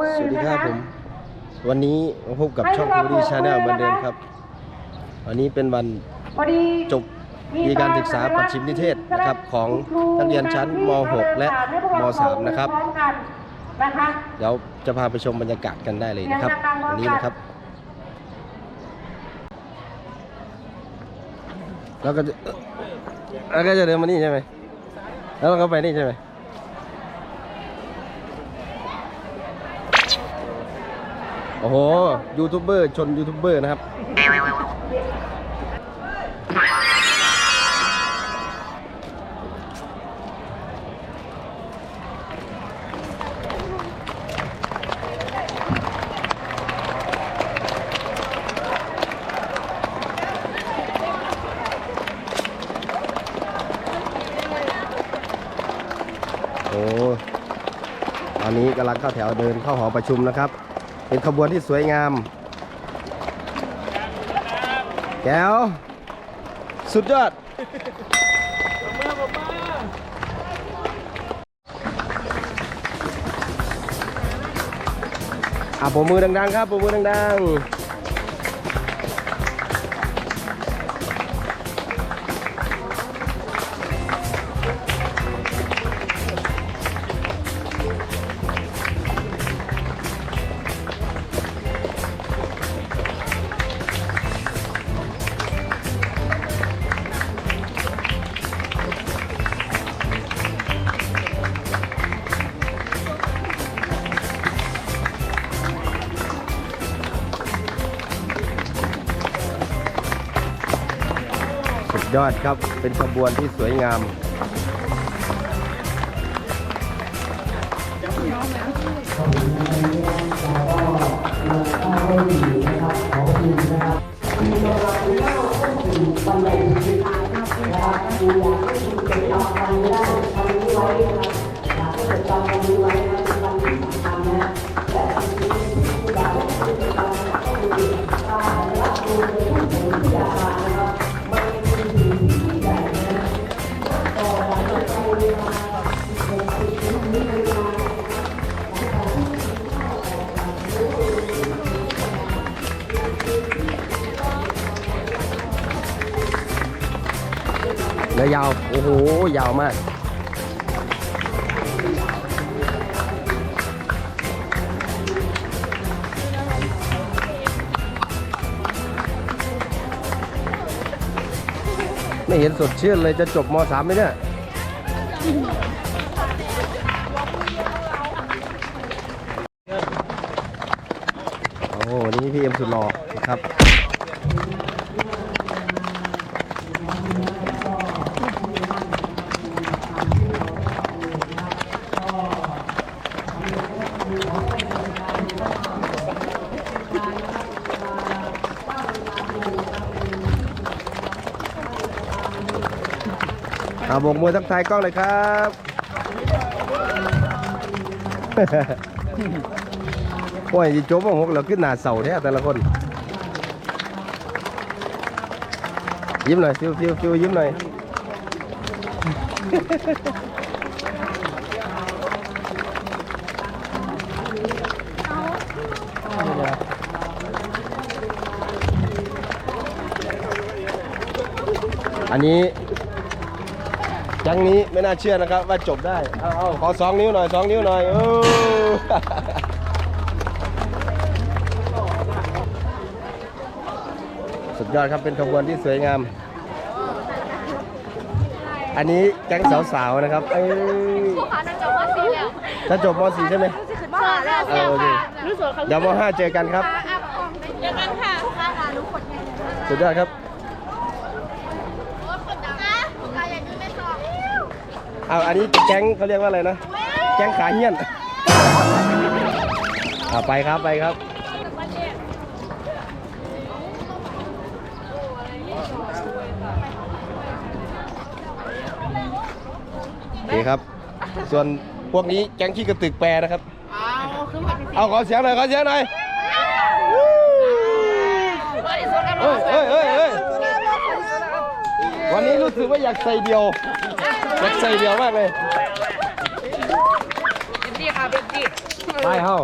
มือสวัสดีนะครับคะผม วันนี้มาพบกับช่องพูดีชาแนลเหมือนเดิมครับ วันนี้เป็นวันพอดี จบปีการศึกษาปัจฉิมนิเทศนะครับของนักเรียนชั้นม .6 และม .3 นะครับพร้อมกันนะคะเดี๋ยวจะพาไปชมบรรยากาศกันได้เลยนะครับ วันนี้นะครับ แล้วก็จะแล้วก็จะเดินมานี่ใช่ไหมแล้วเราก็ไปนี่ใช่ไหม โอ้โห ยูทูบเบอร์ชนยูทูบเบอร์นะครับ โอ้ตอนนี้กำลังเข้าแถวเดินเข้าหอประชุมนะครับ เป็นขบวนที่สวยงาม แก้ว สุดยอดอะปมมือดังๆ ครับปมมือดังๆ ยอดครับเป็นขบวนที่สวยงามแล ยาว โอ้โห ยาวมาก ไม่เห็นสดชื่นเลยจะจบม .3 ไหมเนี่ยโอ้โหนนี้พี่เอ็มสุดหล่อครับ อาบกมือทักทายกล้องเลยครับ โอ้ยจิโจ๊บหกเราขึ้นหน้าเสาแท้แต่ละคน ยิ้มหน่อยฟิวฟิวฟิวยิ้มหน่อย อันนี้ จังนี้ไม่น่าเชื่อนะครับ ว่าจบได้ เอาเอาขอสองนิ้วหน่อยสองนิ้วหน่อยโอ้สุดยอดครับเป็นขบวนที่สวยงาม อันนี้แก๊งสาวๆนะครับ เอ้ยค่ะนั่นจบว่าสีแล้วถ้าจบม .4 ใช่ไหมค่ะแล้วเออโอเค รู้สึกเขาเดี๋ยวม .5 เจอกันครับ เจอกันค่ะค่ะค่ะรู้ผลไงสุดยอดครับ โอ้ผลดังนะกายอย่างนี้ไม่ชอบ เอาอันนี้แก๊งเขาเรียกว่าอะไรนะ แก๊งขาเหี้ยนเอาไปครับไปครับโอเคครับ ส่วนพวกนี้แก๊งขี้กระตึกแปรนะครับ เอาขอเสียงหน่อยขอเสียงหน่อยเฮ้ยเฮ้ยเฮ้ยเฮ้ยวันนี้รู้สึกว่าอยากใส่เดียวอ ยักใจเดียวมากเลยเอ็มดีครับเอ็มดีไปเฮ้า